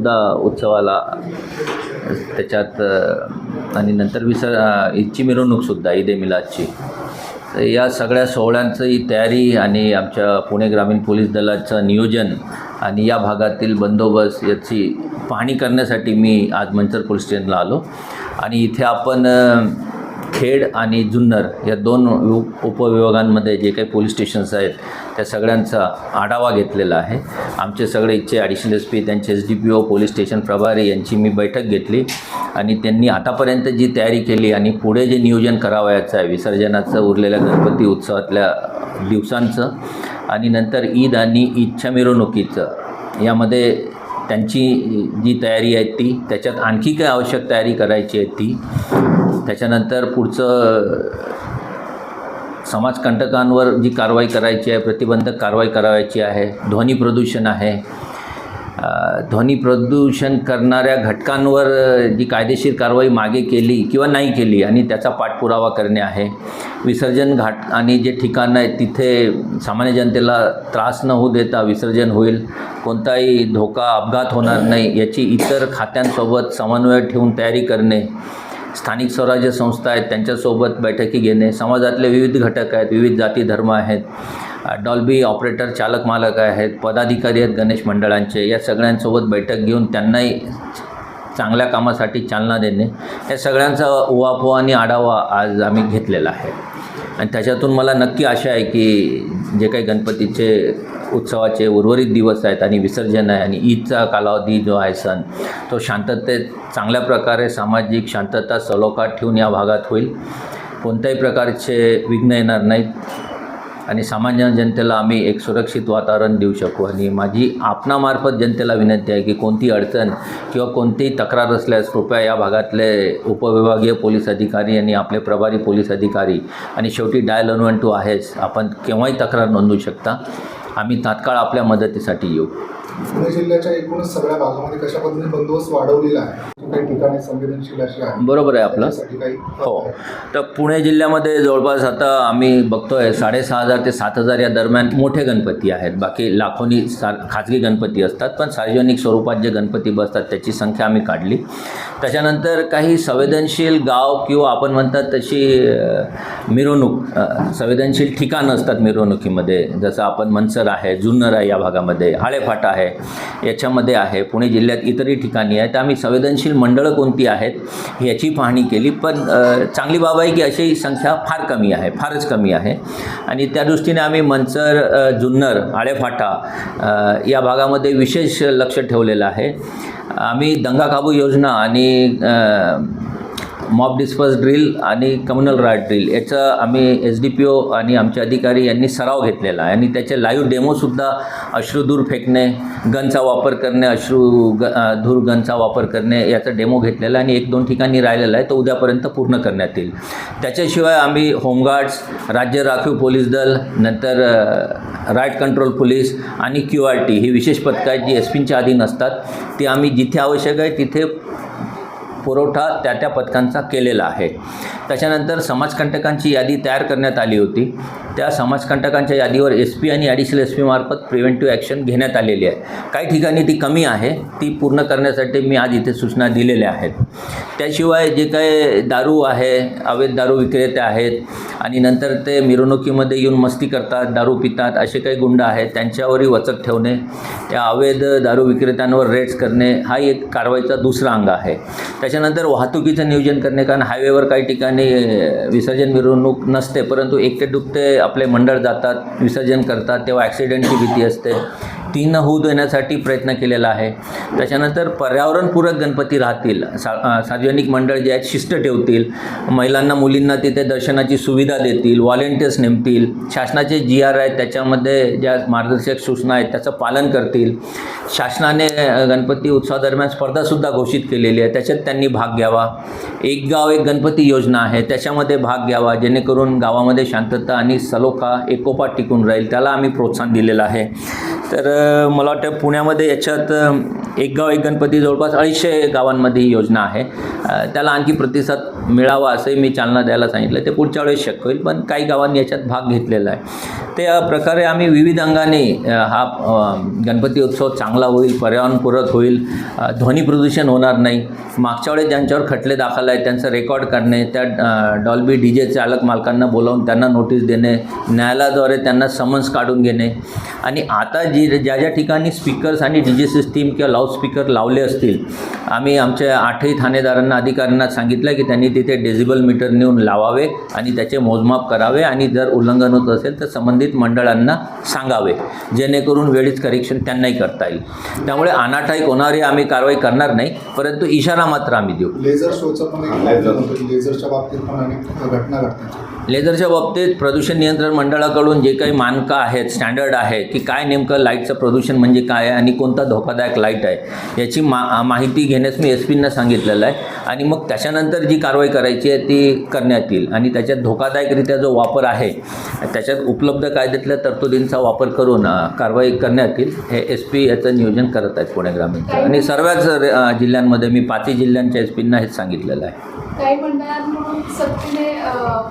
सुद्धा उत्सवाला त्याच्यात आणि नंतर विसर अ, ईदची मिरवणूकसुद्धा ईद ए मिलादची. तर या सगळ्या सोहळ्यांची तयारी आणि आमच्या पुणे ग्रामीण पोलीस दलाचं नियोजन आणि या भागातील बंदोबस्त याची पाहणी करण्यासाठी मी आज मंचर पोलीस स्टेशनला आलो. आणि इथे आपण खेड आणि जुन्नर या दोन उप उपविभागांमध्ये जे काही पोलीस स्टेशन्स आहेत त्या सगळ्यांचा आढावा घेतलेला आहे. आमचे सगळे इथचे ॲडिशनल एस पी त्यांचे S D P O police station प्रभारी यांची मी बैठक घेतली आणि त्यांनी आतापर्यंत जी तयारी केली आणि पुढे जे नियोजन करावयाचं आहे विसर्जनाचं उरलेल्या गणपती उत्सवातल्या दिवसांचं आणि नंतर ईद आणि ईदच्या मिरवणुकीचं यामध्ये त्यांची जी तयारी आहे ती त्याच्यात आणखी काय आवश्यक तयारी करायची आहे ती त्याच्यानंतर पुढचं समाजकंटकांवर जी कारवाई करायची आहे प्रतिबंधक कारवाई करायची आहे ध्वनी प्रदूषण आहे ध्वनी प्रदूषण करणाऱ्या घटकांवर जी कायदेशीर कारवाई मागे केली किंवा नाही केली आणि त्याचा पाठपुरावा करणे आहे. विसर्जन घाट आणि जे ठिकाणं आहेत तिथे सामान्य जनतेला त्रास न होऊ देता विसर्जन होईल. कोणताही धोका अपघात होणार नाही. याची इतर खात्यांसोबत समन्वय ठेवून तयारी करणे. स्थानिक स्वराज्य संस्था आहेत त्यांच्यासोबत बैठकी घेणे समाजातले विविध घटक आहेत विविध जाती धर्म आहेत. डॉल्बी ऑपरेटर चालक मालक आहेत पदाधिकारी आहेत गणेश मंडळांचे. या सगळ्यांसोबत बैठक घेऊन त्यांनाही चांगल्या कामासाठी चालना देणे. या सगळ्यांचा उहापोह आणि आढावा आज आम्ही घेतलेला आहे. आणि त्याच्यातून मला नक्की आशा आहे की जे काही गणपतीचे उत्सवाचे उर्वरित दिवस आहेत आणि विसर्जन आहे आणि ईदचा कालावधी जो आहे सण तो शांततेत चांगल्या प्रकारे सामाजिक शांतता सलोखा ठेवून या भागात होईल. कोणत्याही प्रकारचे विघ्न येणार नाहीत आणि सामान्य जनतेला आम्ही एक सुरक्षित वातावरण देऊ शकू. आणि माझी आपणामार्फत जनतेला विनंती आहे की कोणती अडचण किंवा कोणतीही तक्रार असल्यास कृपया या भागातले उपविभागीय पोलीस अधिकारी आणि आपले प्रभारी पोलीस अधिकारी आणि शेवटी डायल वन वन टू आहेच आपण केव्हाही तक्रार नोंदवू शकता. आम्ही तात्काळ आपल्या मदतीसाठी येऊ. पुणे जिल्ह्याच्या एकूणच सगळ्या भागामध्ये कशा पद्धतीने बंदोबस्त वाढवलेला आहे? काही ठिकाणी संवेदनशील अशी आहे? बरोबर आहे आपलं. त्यासाठी काही हो. तर पुणे जिल्ह्यामध्ये जवळपास आता आम्ही बघतोय साडेसहा हजार ते सात हजार या दरम्यान मोठे गणपती आहेत. बाकी लाखोनी सा खाजगी गणपती असतात पण सार्वजनिक स्वरूपात जे गणपती बसतात त्याची संख्या आम्ही काढली. त्याच्यानंतर काही संवेदनशील गाव किंवा आपण म्हणतात तशी मिरवणूक संवेदनशील ठिकाणं असतात मिरवणुकीमध्ये. जसं आपण मनसर आहे जुन्नर आहे या भागामध्ये आळेफाटा आहे याच्यामध्ये आहे पुणे जिल्ह्यात इतरही ठिकाणी आहेत. आम्ही संवेदनशील मंडळं कोणती आहेत याची पाहणी केली. पण चांगली बाब आहे की अशी संख्या फार कमी आहे फारच कमी आहे. आणि त्या दृष्टीने आम्ही मनसर जुन्नर आळेफाटा या भागामध्ये विशेष लक्ष ठेवलेलं आहे. आम्ही दंगा काबू योजना आणि मॉब डिस्पर्स ड्रिल आणि कम्युनल राईट ड्रिल याचं आम्ही एस डी पी ओ आणि आमचे अधिकारी यांनी सराव घेतलेला आहे. आणि त्याचे लाईव्ह डेमोसुद्धा अश्रुधूर फेकणे गनचा वापर करणे अश्रू ग धूर गनचा वापर करणे याचा डेमो घेतलेला आहे आणि एक दोन ठिकाणी राहिलेला आहे. तो उद्यापर्यंत पूर्ण करण्यात येईल. त्याच्याशिवाय आम्ही होमगार्ड्स राज्य राखीव पोलीस दल नंतर राईट कंट्रोल पोलीस आणि क्यू आर टी ही विशेष पथकं आहेत जी एस पींच्या अधीन असतात. ती आम्ही जिथे आवश्यक आहे तिथे पुरवठा त्या त्या पथकांचा केलेला आहे. त्याच्यानंतर समाजकंटकांची यादी तयार करण्यात आली होती. त्या समाजकंटकांच्या यादीवर एस पी आणि ॲडिशनल एस पी मार्फत प्रिव्हेंटिव्ह ॲक्शन घेण्यात आलेली आहे. काही ठिकाणी ती कमी आहे. ती पूर्ण करण्यासाठी मी आज इथे सूचना दिलेल्या आहेत. त्याशिवाय जे काय दारू आहे अवैध दारू विक्रेते आहेत आणि नंतर ते मिरवणुकीमध्ये येऊन मस्ती करतात दारू पितात असे काही गुंड आहेत त्यांच्यावरही वचक ठेवणे त्या अवैध दारू विक्रेत्यांवर रेड्स करणे हा एक कारवाईचा दुसरा अंग आहे. त्या त्याच्यानंतर वाहतुकीचं नियोजन करणे कारण हायवेवर काही ठिकाणी विसर्जन मिरवणूक नसते परंतु एकटे दुकटे आपले मंडळ जातात विसर्जन करतात तेव्हा ॲक्सिडेंटची भीती असते. तीन होऊ देण्यासाठी प्रयत्न केलेला आहे. त्याच्यानंतर पर्यावरणपूरक गणपती राहतील. सा सार्वजनिक मंडळ जे आहेत शिस्त ठेवतील. महिलांना मुलींना तिथे दर्शनाची सुविधा देतील. व्हॉलेंटियर्स नेमतील. शासनाचे जी आर आहेत त्याच्यामध्ये ज्या मार्गदर्शक सूचना आहेत त्याचं पालन करतील. शासनाने गणपती उत्सवादरम्यान स्पर्धासुद्धा घोषित केलेली आहे. त्याच्यात त्यांनी भाग घ्यावा. एक गाव एक गणपती योजना आहे. त्याच्यामध्ये भाग घ्यावा. जेणेकरून गावामध्ये शांतता आणि सलोखा एकोपा टिकून राहील. त्याला आम्ही प्रोत्साहन दिलेलं आहे. तर मला वाटतं पुण्यामध्ये याच्यात एक गाव एक गणपती जवळपास अडीचशे गावांमध्ये ही योजना आहे. त्याला आणखी प्रतिसाद मिळावा असंही मी चालना द्यायला सांगितलं. ते पुढच्या वेळेस शक्य होईल पण काही गावांनी याच्यात भाग घेतलेला आहे. त्या प्रकारे आम्ही विविध अंगाने हा गणपती उत्सव चांगला होईल पर्यावरणपूरक होईल. ध्वनी प्रदूषण होणार नाही. मागच्या वेळेस ज्यांच्यावर खटले दाखल आहेत त्यांचं रेकॉर्ड करणे त्या डॉल्बी डी जे चालक मालकांना बोलावून त्यांना नोटीस देणे न्यायालयाद्वारे त्यांना समन्स काढून घेणे. आणि आता जी ज्या ज्या ठिकाणी स्पीकर्स आणि डी जे सिस्टीम किंवा लाऊडस्पीकर लावले असतील आम्ही आमच्या आठही ठाणेदारांना अधिकाऱ्यांना सांगितलं की त्यांनी तिथे डेझिबल मीटर नेऊन लावावे आणि त्याचे मोजमाप करावे आणि जर उल्लंघन होत असेल तर संबंधित मंडळांना सांगावे जेणेकरून वेळीच करेक्शन त्यांनाही करता येईल. त्यामुळे अनाठाई होणारी आम्ही कारवाई करणार नाही परंतु इशारा मात्र आम्ही देऊ. लेझर शोचं पण लेझरच्या बाबतीत पण अनेक घटना घडतात. लेझरच्या बाबतीत प्रदूषण नियंत्रण मंडळाकडून जे काही मानकं आहेत स्टँडर्ड आहे की काय नेमकं लाईटचं प्रदूषण म्हणजे काय आहे आणि कोणता धोकादायक लाइट आहे याची मा माहिती घेण्यास मी एस पींना सांगितलेलं आहे. आणि मग त्याच्यानंतर जी कारवाई करायची आहे ती करण्यात येईल. आणि त्याच्यात धोकादायकरित्या जो वापर आहे त्याच्यात उपलब्ध कायद्यातल्या तरतुदींचा वापर करून कारवाई करण्यात येईल. हे एस पी याचं नियोजन करत आहेत पुणे ग्रामीणचं. आणि सर्वच जिल्ह्यांमध्ये मी पाचही जिल्ह्यांच्या एस पींना हेच सांगितलेलं आहे. काही मंडळांकडून सक्तीने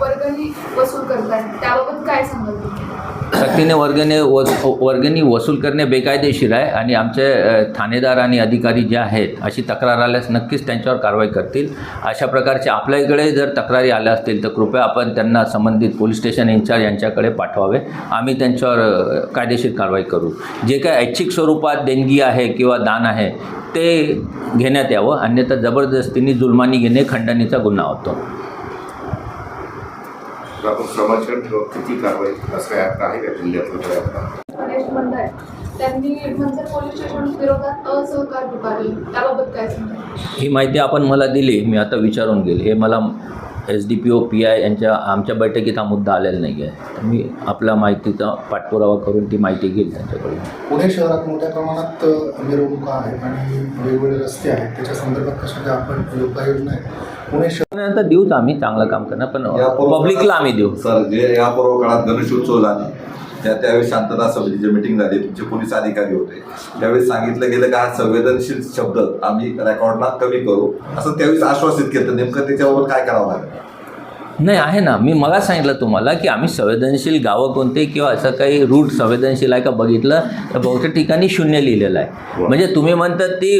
वर्गणी वसूल करतात त्याबाबत काय सांगाल तुम्ही? सक्तीने वर्गने वस वर्गणी वसूल करणे बेकायदेशीर आहे आणि आमचे ठाणेदार आणि अधिकारी जे आहेत अशी तक्रार आल्यास नक्कीच त्यांच्यावर कारवाई करतील. अशा प्रकारचे आपल्या इकडे जर तक्रारी आल्या असतील तर कृपया आपण त्यांना संबंधित पोलीस स्टेशन इन्चार्ज यांच्याकडे पाठवावे. आम्ही त्यांच्यावर कायदेशीर कारवाई करू. जे काय ऐच्छिक स्वरूपात देणगी आहे किंवा दान आहे ते घेण्यात यावं. अन्यथा जबरदस्तीने जुलमानी घेणे खंडणीचा गुन्हा होतो. तर आपण समाजकारण ठेवत किती कारवाई असं काय आता आहे का आहे. त्यांनी मंचर पोलीस स्टेशन विरोधात असहकार पुकारले. त्याबाबत काय ही माहिती आपण मला दिली मी आता विचारून गेली. हे मला S D P O P I यांच्या आमच्या बैठकीत हा मुद्दा आलेला नाही आहे. तर मी आपल्या माहितीचा पाठपुरावा करून ती माहिती घेईल त्यांच्याकडून. पुणे शहरात मोठ्या प्रमाणात मिरवणुका आहेत आणि वेगवेगळे रस्ते आहेत. त्याच्या संदर्भात कशा आपण उपाययोजना आहेत? पुणे शहर त्यानंतर देऊच आम्ही चांगलं काम करणार पण पब्लिकला आम्ही देऊ. सर जे यापूर्व काळात गणेशोत्सव झाले त्या त्यावेळी शांतता समितीची मिटिंग झाली तुमचे पोलीस अधिकारी होते. त्यावेळी सांगितलं गेलं का हा संवेदनशील शब्द आम्ही रेकॉर्डला कमी करू. असं त्यावेळी आश्वासित केलं. त्याच्यावर त्याच्यावर काय करावं लागेल? नाही आहे ना. मी मला सांगितलं तुम्हाला की आम्ही संवेदनशील गावं कोणते किंवा असं काही रूट संवेदनशील आहे का बघितलं तर बहुतेक ठिकाणी शून्य लिहिलेलं आहे. म्हणजे तुम्ही म्हणतात ती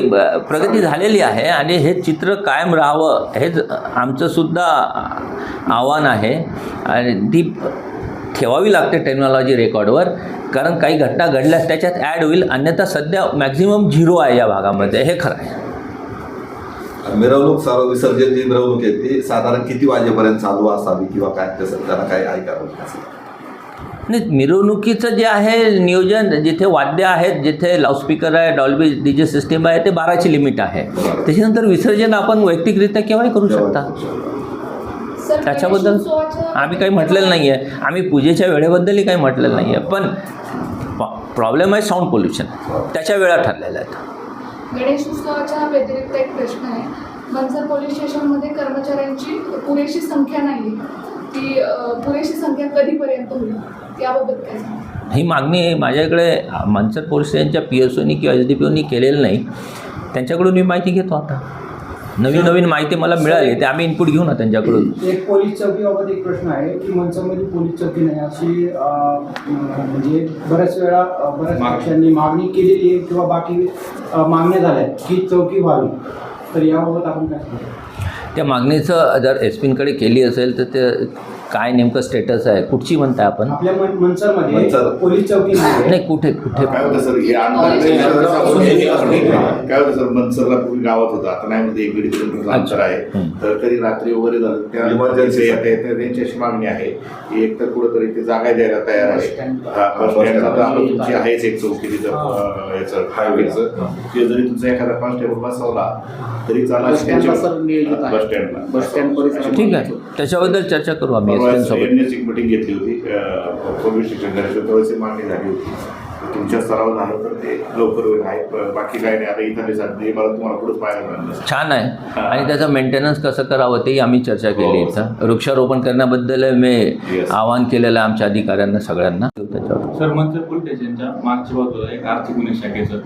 प्रगती झालेली आहे आणि हे चित्र कायम राहावं हेच आमचं सुद्धा आव्हान आहे. आणि ती ठेवावी लागते टेक्नॉलॉजी रेकॉर्डवर कारण काही घटना घडल्यास त्याच्यात ॲड होईल. अन्यथा सध्या मॅक्झिमम झिरो आहे या भागामध्ये. हे खरं आहे. मिरवणूक सर्व विसर्जन जी मिरवणूक आहे ती साधारण किती वाजेपर्यंत चालू असावी किंवा काय तसं त्यांना काय ऐकावं नाही मिरवणुकीचं जे आहे नियोजन जिथे वाद्य आहेत जिथे लाऊडस्पीकर आहे डॉल्बी डी जे सिस्टीम आहे ते बाराची लिमिट आहे. त्याच्यानंतर विसर्जन आपण वैयक्तिकरित्या केव्हाही करू शकता. त्याच्याबद्दल आम्ही काही म्हटलेलं नाही आहे आम्ही पूजेच्या वेळेबद्दलही काही म्हटलेलं नाही आहे पण प्रॉब्लेम आहे साऊंड पोल्युशन त्याच्या वेळा ठरलेल्या आहेत. गणेशोत्सवाच्या व्यतिरिक्त एक प्रश्न आहे. मनसर पोलीस स्टेशनमध्ये कर्मचाऱ्यांची पुरेशी संख्या नाही ती पुरेशी संख्या कधीपर्यंत होईल? याबाबत काय ही मागणी माझ्याकडे मनसर पोलीस स्टेशनच्या पी एस ओनी किंवा एस डी पी ओनी केलेलं नाही. त्यांच्याकडून मी माहिती घेतो आता. नवीन नवीन माहिती मला मिळाली ते आम्ही इनपुट घेऊ ना त्यांच्याकडून. एक पोलीस चौकीबाबत एक प्रश्न आहे की मनसामध्ये पोलीस चौकी नाही अशी अं, म्हणजे बऱ्याच वेळा अं, बऱ्याच पक्षांनी मागणी केलेली आहे किंवा बाकी अं, मागण्या झाल्या आहेत की चौकी व्हावी. तर याबाबत आपण काय सांगतो त्या मागणीचं जर एस पींकडे केली असेल तर ते काय नेमकं स्टेटस आहे? कुठची म्हणताय आपण? आपल्या मन मनसरमध्ये मनसर. पोलीस चौकी नाही कुठे कुठे? काय होतं सर? हे अंतर काय होतं सर? मनसरला पूर्वी गावात होतं. आता नाही म्हणजे एक दीड किलोमीटर अंतर आहे. हं. तर कधी रात्री वगैरे झालं त्या Emergency. येता येता त्यांची अशी मागणी आहे की एक तर कुठंतरी ते जागा द्यायला तयार आहे. हा, बस. तुमची आहेच एक चौकी तिथं अं, याचं हायवेचं ते जरी तुमचा एखादा कॉन्स्टेबल बसवला तरी बस स्टँडला सर नियोजित आहे. बस स्टँडला बस स्टँड परिसरात ठीक आहे. त्याच्याबद्दल चर्चा करू आम्ही. यांनीच एक मिटिंग घेतली होती. पोलीस मागणी झाली होती. तुमच्या स्तरावर झालं तर ते लवकर होईल. आहे प- बाकी काही नाही. आता इथं मला तुम्हाला पुढेच पाहायला मिळालं छान आहे. आणि त्याचं मेंटेनन्स कसं करावं तेही आम्ही चर्चा केली हो. इथं. वृक्षारोपण करण्याबद्दल मी. आवाहन केलेलं आहे आमच्या अधिकाऱ्यांना सगळ्यांना. त्याच्यावर सर मंचर पोलीस स्टेशनच्या मागच्या बाजूला एक आर्थिक गुन्हे शाखेचं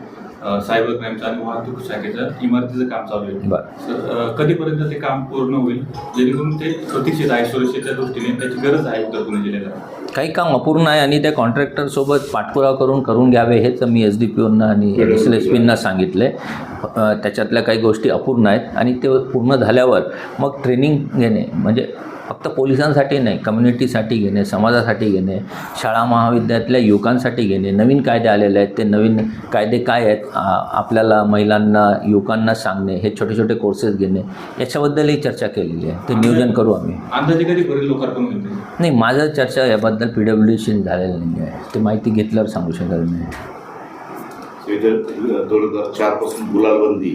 सायबर क्राईमचं आणि वाहतूक शाखेचं इमारतीचं काम चालू आहे. कधीपर्यंत ते काम पूर्ण होईल? जेणेकरून ते प्रतीक्षित आहे सुरक्षेच्या दृष्टीने त्याची गरज आहे उत्तर पुणे जिल्ह्याला. काही काम अपूर्ण आहे आणि त्या कॉन्ट्रॅक्टरसोबत पाठपुरावा करून करून घ्यावे हेच मी एस डी पी ओना आणि एस एल एस पींना सांगितलं. आहे त्याच्यातल्या काही गोष्टी अपूर्ण आहेत आणि ते पूर्ण झाल्यावर मग ट्रेनिंग घेणे म्हणजे फक्त पोलिसांसाठी नाही कम्युनिटीसाठी घेणे समाजासाठी घेणे शाळा महाविद्यालयातल्या युवकांसाठी घेणे. नवीन कायदे आलेले आहेत ते नवीन कायदे काय आहेत आ- आपल्याला महिलांना युवकांना सांगणे हे छोटे छोटे कोर्सेस घेणे याच्याबद्दलही चर्चा केलेली आहे. ते नियोजन करू आम्ही. अंदाजे कधी लोकार्पण? नाही माझं चर्चा याबद्दल पी डब्ल्यू डीशी झालेलं नाही आहे. ते माहिती घेतल्यावर सांगू शकत नाही. दोन हजार चारपासून गुलालबंदी.